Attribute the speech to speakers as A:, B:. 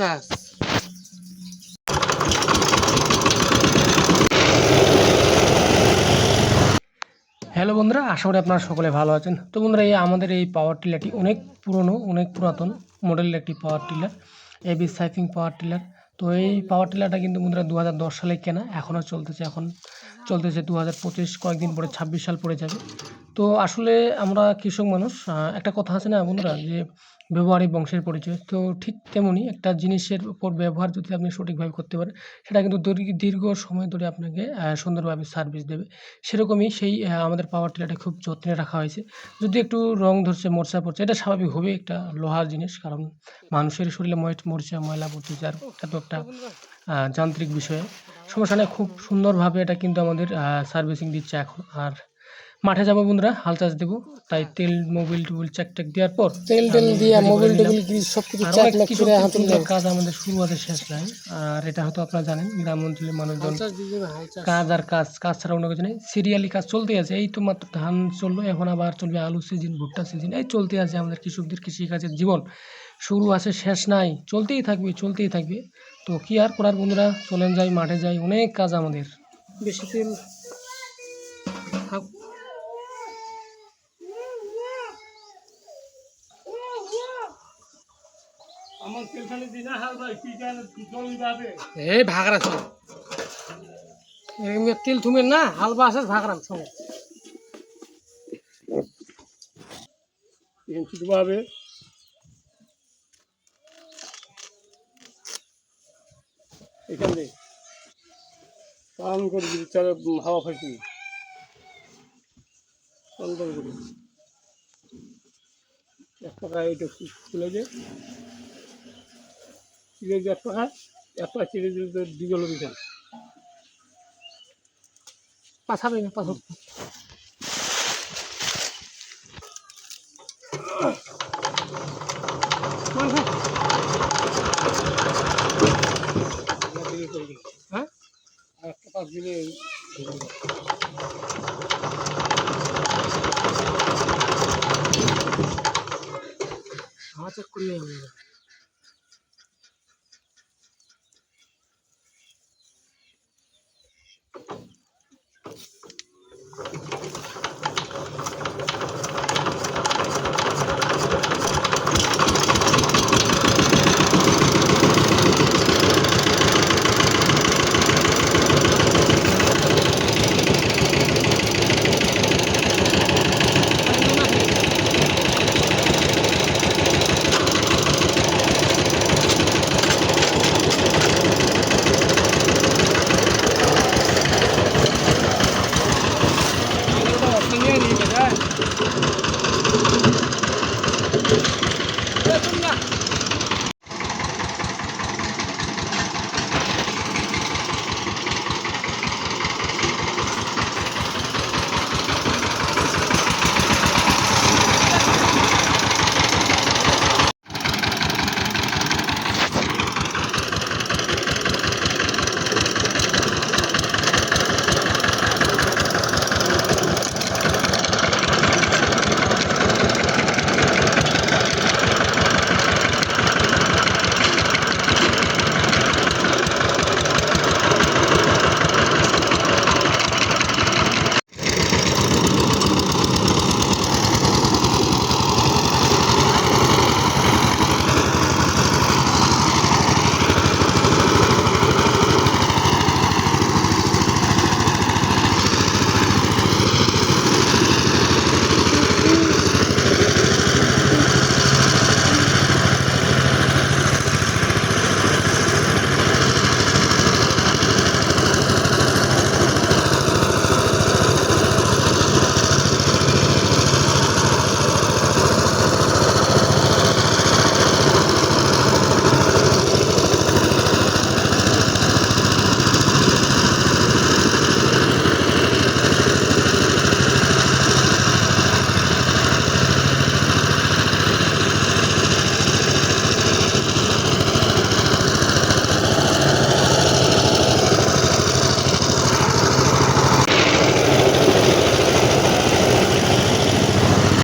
A: কাজ
B: হ্যালো বন্ধুরা, আশা করি আপনারা সকলে ভালো আছেন। তো বন্ধুরা, এই আমাদের এই পাওয়ার টিলারটি অনেক পুরনো, অনেক পুরাতন মডেলের একটি পাওয়ার টিলার এবি সাইফিং পাওয়ার টিলার তো এই পাওয়ার টিলারটা কিন্তু বন্ধুরা দু হাজার দশ সালে কেনা, এখনও চলতেছে, এখন চলতেছে দু হাজার পঁচিশ, কয়েকদিন পরে ছাব্বিশ সাল পড়ে যাবে। তো আসলে আমরা কৃষক মানুষ একটা কথা আছে না বন্ধুরা যে ব্যবহারিক বংশের পরিচয়। তো ঠিক তেমনি একটা জিনিসের উপর ব্যবহার যদি আপনি সঠিকভাবে করতে পারেন, সেটা কিন্তু দীর্ঘ- সময় ধরে আপনাকে সুন্দরভাবে সার্ভিস দেবে। সেরকমই সেই আমাদের পাওয়ার টিলারটা খুব যত্নে রাখা হয়েছে। যদি একটু রং ধরছে, মরচা পড়ছে, এটা স্বাভাবিক হবে একটা লোহার জিনিস, কারণ মানুষের শরীরে মরচা, ময়লা পড়ছে, যার এত একটা যান্ত্রিক বিষয়ে। সমস্যা নেই, খুব সুন্দরভাবে এটা কিন্তু আমাদের সার্ভিসিং দিচ্ছে এখন। আর মাঠে যাব বন্ধুরা হাল চাষ দেবো তাই তেল মোবিল টুবিল চেক টেক দেওয়ার পর
A: তেল টেল দিয়া মোবিল। টোবিল সব কিছু চাক
B: কাজ আমাদের শুরু আছে শেষ নাই। আর এটা হয়তো আপনারা জানেন গ্রাম অঞ্চলের মানুষজন কাজ আর কাজ কাজ ছাড়া অন্য কিছু নেই। সিরিয়ালি কাজ চলতেই আছে এই তো মাত্র ধান চলল এখন আবার চলবে আলু সিজন ভুট্টা সিজন এই চলতে আছে আমাদের কৃষকদের কৃষিকাজের জীবন। শুরু আছে শেষ নাই চলতেই থাকবে চলতেই থাকবে। তো কি আর করার বন্ধুরা চলেন যাই মাঠে যাই অনেক কাজ আমাদের।
A: বেশি তেল এই ভাগরা ছিল। এমনি তেল না হালবা আছে ভাগরাম সঙ্গে
C: এখান থেকে পান করে দিবি চালে হাওয়া ফাঁকি করে এক টাকা এটা খুলে যে সিলেজ এক টাকা এক টাকা
A: সিলেজ দুই
C: কিলোমিটার পাঠাবে পাঠাবে
A: হ্যাঁ?
C: আর